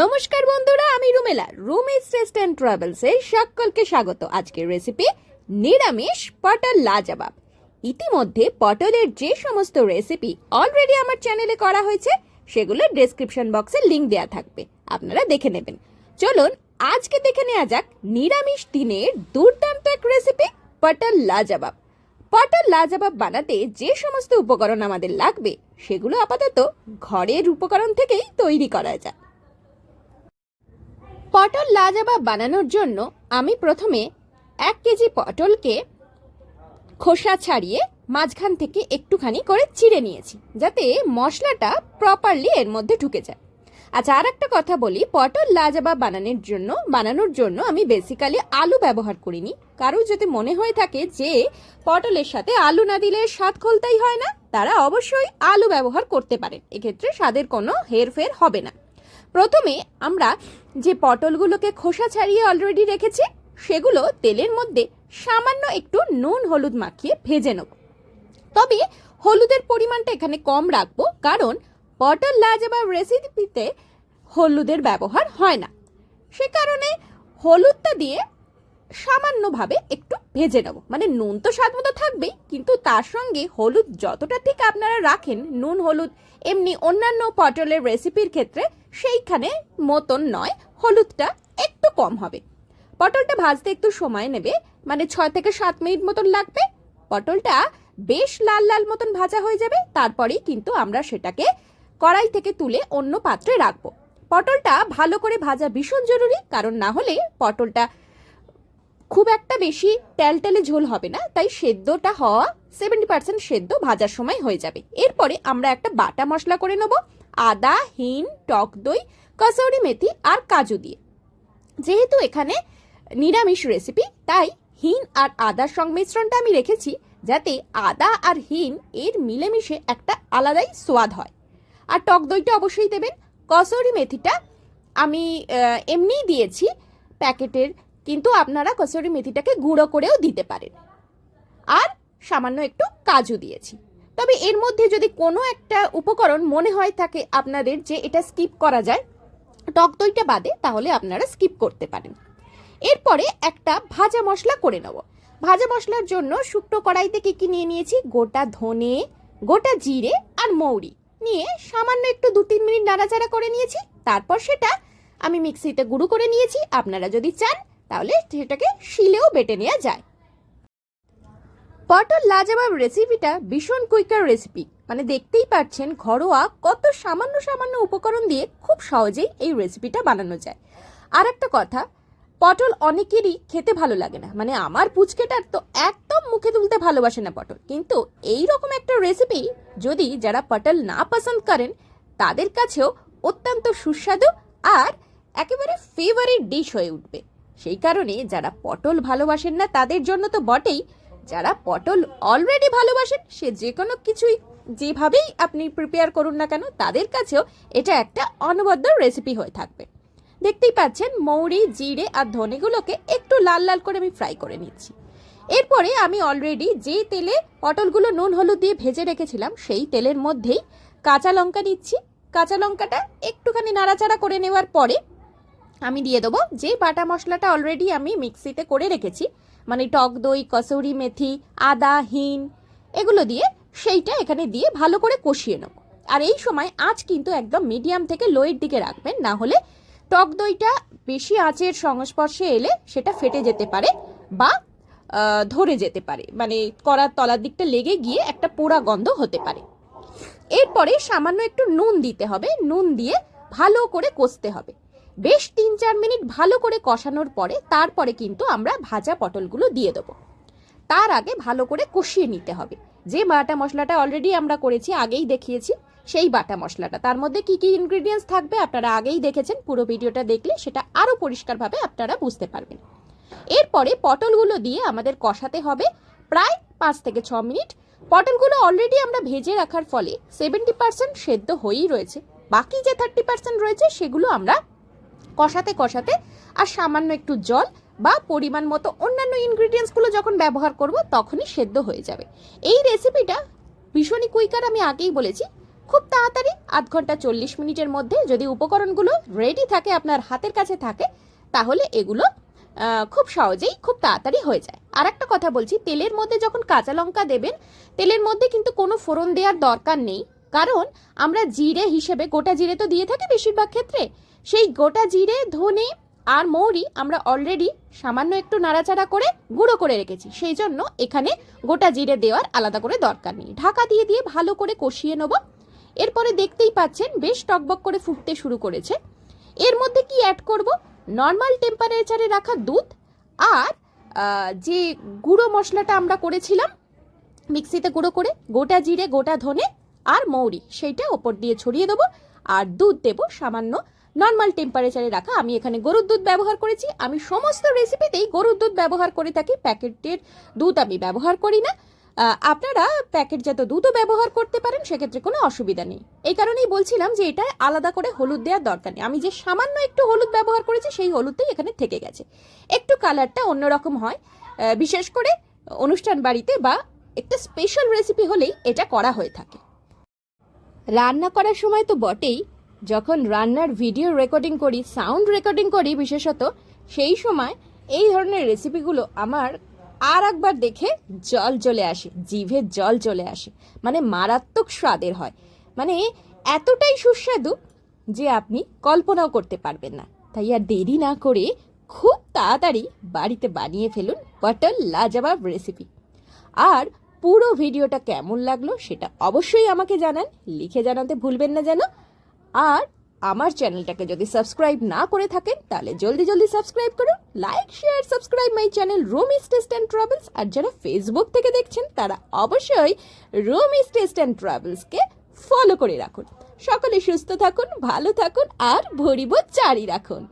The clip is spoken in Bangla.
নমস্কার বন্ধুরা, আমি রুমেলা। রুমেশ রেস্টুরেন্ট ট্রাভেলসে সকলকে স্বাগত। আজকের রেসিপি নিরামিষ পটল লাজবাব। ইতিমধ্যে পটলের যে সমস্ত রেসিপি অলরেডি আমার চ্যানেলে করা হয়েছে, সেগুলো ডেসক্রিপশন বক্সে লিঙ্ক দেওয়া থাকবে। আপনারা দেখে নেবেন। চলুন, আজকে দেখে নেওয়া যাক নিরামিষ দিনের দুর্দান্ত এক রেসিপি পটল লাজবাব। পটল লাজবাব বানাতে যে সমস্ত উপকরণ আমাদের লাগবে, সেগুলো আপাতত ঘরের উপকরণ থেকেই তৈরি করা যায় পটল লাজবাব বানানোর জন্য আমি প্রথমে এক কেজি পটলকে খোসা ছাড়িয়ে মাঝখান থেকে একটুখানি করে চিড়ে নিয়েছি, যাতে মশলাটা প্রপারলি এর মধ্যে ঢুকে যায়। আচ্ছা আর একটা কথা বলি, পটল লাজবাব বানানোর জন্য বানানোর জন্য আমি বেসিক্যালি আলু ব্যবহার করিনি। কারও যদি মনে হয়ে থাকে যে পটলের সাথে আলু না দিলে স্বাদ খোলতাই হয় না, তারা অবশ্যই আলু ব্যবহার করতে পারেন। এক্ষেত্রে স্বাদের কোনো হেরফের হবে না। প্রথমে আমরা যে পটলগুলোকে খোসা ছাড়িয়ে অলরেডি রেখেছি, সেগুলো তেলের মধ্যে সামান্য একটু নুন হলুদ মাখিয়ে ভেজে নেব। তবে হলুদের পরিমাণটা এখানে কম রাখব, কারণ পটল লাজবাব রেসিপিতে হলুদের ব্যবহার হয় না। সে কারণে হলুদটা দিয়ে সামান্যভাবে একটু ভেজে নেব। মানে নুন তো স্বাদ মতো থাকবেই, কিন্তু তার সঙ্গে হলুদ যতটা ঠিক আপনারা রাখেন, নুন, হলুদ, এমনি অন্যান্য পটলের রেসিপির ক্ষেত্রে সেইখানে মতন নয়, হলুদটা একটু কম হবে। পটলটা ভাজতে একটু সময় নেবে মানে ছয় থেকে সাত মিনিট মতন লাগবে। পটলটা বেশ লাল লাল মতন ভাজা হয়ে যাবে, তারপরেই কিন্তু আমরা সেটাকে কড়াই থেকে তুলে অন্য পাত্রে রাখব। পটলটা ভালো করে ভাজা ভীষণ জরুরি, কারণ না হলে পটলটা খুব একটা বেশি টেলটেলে ঝোল হবে না, তাই সেদ্ধটা হওয়া সেভেন্টি পার্সেন্ট সেদ্ধ ভাজার সময় হয়ে যাবে। এরপরে আমরা একটা বাটা মশলা করে নেব, আদা, হিং, টক দই, কসৌরি মেথি আর কাজু দিয়ে। যেহেতু এখানে নিরামিষ রেসিপি তাই হিন আর আদার সংমিশ্রণটা আমি রেখেছি, যাতে আদা আর হিন এর মিলেমিশে একটা আলাদাই সোয়াদ হয়। আর টক দইটা অবশ্যই দেবেন, কসৌরি মেথিটা আমি এমনিই দিয়েছি প্যাকেটের কিন্তু আপনারা কসুরি মেথিটাকে গুঁড়ো করেও দিতে পারেন। আর সামান্য একটু কাজু দিয়েছি। তবে এর মধ্যে যদি কোনো একটা উপকরণ মনে হয় থাকে আপনাদের যে এটা স্কিপ করা যায়, টক দইটা বাদে তাহলে আপনারা স্কিপ করতে পারেন। এরপরে একটা ভাজা মশলা করে নেব। ভাজা মশলার জন্য শুকনো কড়াইতে কী কী নিয়ে নিয়েছি? গোটা ধনে, গোটা জিরে আর মৌরি নিয়ে সামান্য একটু দু তিন মিনিট নাড়াচাড়া করে নিয়েছি। তারপর সেটা আমি মিক্সিতে গুঁড়ো করে নিয়েছি। আপনারা যদি চান তাহলে সেটাকে শিলেও বেটে নেওয়া যায়। পটল লাজবাব রেসিপিটা ভীষণ কুইকার রেসিপি মানে দেখতেই পাচ্ছেন ঘরোয়া কত সামান্য সামান্য উপকরণ দিয়ে খুব সহজেই এই রেসিপিটা বানানো যায়। আর একটা কথা, পটল অনেকেরই খেতে ভালো লাগে না। মানে আমার পুচকেটার তো একদম মুখে তুলতে ভালোবাসে না পটল। কিন্তু এই রকম একটা রেসিপি যদি যারা পটল না পছন্দ করেন, তাদের কাছেও অত্যন্ত সুস্বাদু আর একেবারে ফেভারিট ডিশ হয়ে উঠবে। সেই কারণে যারা পটল ভালোবাসেন না, তাদের জন্য তো বটেই। যারা পটল অলরেডি ভালোবাসেন, সে যে কোনো কিছুই যেভাবেই আপনি প্রিপেয়ার করুন না কেন, তাদের কাছেও এটা একটা অনবদ্য রেসিপি হয়ে থাকবে। দেখতেই পাচ্ছেন, মৌরি, জিরে আর ধনেগুলোকে একটু লাল লাল করে আমি ফ্রাই করে নিচ্ছি। এরপরে আমি অলরেডি যে তেলে পটলগুলো নুন হলুদ দিয়ে ভেজে রেখেছিলাম, সেই তেলের মধ্যেই কাঁচা লঙ্কা নিচ্ছি। কাঁচা লঙ্কাটা একটুখানি নাড়াচাড়া করে নেওয়ার পরে আমি দিয়ে দেবো। যে বাটা মশলাটা অলরেডি আমি মিক্সিতে করে রেখেছি মানে টক দই, কসৌরি মেথি, আদা, হিং, এগুলো দিয়ে সেইটা এখানে দিয়ে ভালো করে কষিয়ে নেব। আর এই সময় আঁচ কিন্তু একদম মিডিয়াম থেকে লোয়ের দিকে রাখবেন, না হলে টক দইটা বেশি আঁচের সংস্পর্শে এলে সেটা ফেটে যেতে পারে বা ধরে যেতে পারে। মানে কড়ার তলার দিকটা লেগে গিয়ে একটা পোড়া গন্ধ হতে পারে। এরপরে সামান্য একটু নুন দিতে হবে। নুন দিয়ে ভালো করে কষতে হবে। বেশ তিন চার মিনিট ভালো করে কষানোর পরে তারপরে কিন্তু আমরা ভাজা পটলগুলো দিয়ে দেবো। তার আগে ভালো করে কষিয়ে নিতে হবে। যে বাটা মশলাটা অলরেডি আমরা করেছি, আগেই দেখিয়েছি, সেই বাটা মশলাটা। তার মধ্যে কি কি ইনগ্রিডিয়েন্টস থাকবে আপনারা আগেই দেখেছেন, পুরো ভিডিওটা দেখলে সেটা আরও পরিষ্কারভাবে আপনারা বুঝতে পারবেন। এরপরে পটলগুলো দিয়ে আমাদের কষাতে হবে প্রায় পাঁচ থেকে ছ মিনিট। পটলগুলো অলরেডি আমরা ভেজে রাখার ফলে সেভেন্টি পার্সেন্ট সেদ্ধ হয়েই রয়েছে। বাকি যে থার্টি পার্সেন্ট রয়েছে সেগুলো আমরা কষাতে কষাতে আর সামান্য একটু জল বা পরিমাণ মতো অন্যান্য ইনগ্রিডিয়েন্টসগুলো যখন ব্যবহার করব, তখনই সেদ্ধ হয়ে যাবে। এই রেসিপিটা ভীষণই কুইকার আমি আগেই বলেছি। খুব তাড়াতাড়ি, আধ ঘণ্টা চল্লিশ মিনিটের মধ্যে যদি উপকরণগুলো রেডি থাকে, আপনার হাতের কাছে থাকে, তাহলে এগুলো খুব সহজেই খুব তাড়াতাড়ি হয়ে যায়। আর একটা কথা বলছি, তেলের মধ্যে যখন কাঁচা লঙ্কা দেবেন, তেলের মধ্যে কিন্তু কোনো ফোড়ন দেওয়ার দরকার নেই। কারণ আমরা জিরে হিসেবে গোটা জিরে তো দিয়ে থাকি বেশিরভাগ ক্ষেত্রে। সেই গোটা জিরে, ধনে আর মৌরি আমরা অলরেডি সামান্য একটু নাড়াচাড়া করে গুঁড়ো করে রেখেছি। সেই জন্য এখানে গোটা জিরে দেওয়ার আলাদা করে দরকার নেই। ঢাকা দিয়ে দিয়ে ভালো করে কষিয়ে নেব। এরপরে দেখতেই পাচ্ছেন বেশ টকবক করে ফুটতে শুরু করেছে। এর মধ্যে কি অ্যাড করব? নর্মাল টেম্পারেচারে রাখা দুধ আর যে গুঁড়ো মশলাটা আমরা করেছিলাম মিক্সিতে গুঁড়ো করে, গোটা জিরে, গোটা ধনে আর মৌরি, সেইটা ওপর দিয়ে ছড়িয়ে দেবো। আর দুধ দেবো সামান্য নর্মাল টেম্পারেচারে রাখা। আমি এখানে গরুর দুধ ব্যবহার করেছি। আমি সমস্ত রেসিপিতেই গরুর দুধ ব্যবহার করে থাকি। প্যাকেটের দুধ আমি ব্যবহার করি না। আপনারা প্যাকেটজাত দুধও ব্যবহার করতে পারেন, সেক্ষেত্রে কোনো অসুবিধা নেই। এই কারণেই বলছিলাম যে এটা আলাদা করে হলুদ দেওয়ার দরকার নেই। আমি যে সামান্য একটু হলুদ ব্যবহার করেছি, সেই হলুদটাই এখানে থেকে গেছে। একটু কালারটা অন্যরকম হয়। বিশেষ করে অনুষ্ঠান বাড়িতে বা একটা স্পেশাল রেসিপি হলেই এটা করা হয়ে থাকে। রান্না করার সময় তো বটেই। যখন রান্নার ভিডিও রেকর্ডিং করি, সাউন্ড রেকর্ডিং করি বিশেষত, সেই সময় এই ধরনের রেসিপিগুলো আমার আর একবার দেখে জল চলে আসে, জিভে জল চলে আসে। মানে মারাত্মক স্বাদের হয়। মানে এতটাই সুস্বাদু যে আপনি কল্পনাও করতে পারবেন না। তাই আর দেরি না করে খুব তাড়াতাড়ি বাড়িতে বানিয়ে ফেলুন বাটার লাজবাব রেসিপি। আর পুরো ভিডিওটা কেমন লাগল সেটা অবশ্যই আমাকে জানান। লিখে জানাতে ভুলবেন না যেন। আর আমার চ্যানেলটাকে যদি সাবস্ক্রাইব না করে থাকেন, তাহলে জলদি জলদি সাবস্ক্রাইব করুন, like, share, subscribe my channel room is taste and travels. আর যারা ফেসবুক থেকে দেখছেন, তারা অবশ্যই রুম ইস টেস্ট অ্যান্ড ট্রাভেলসকে ফলো করে রাখুন। সকলে সুস্থ থাকুন, ভালো থাকুন, আর ভরিব চারি রাখুন।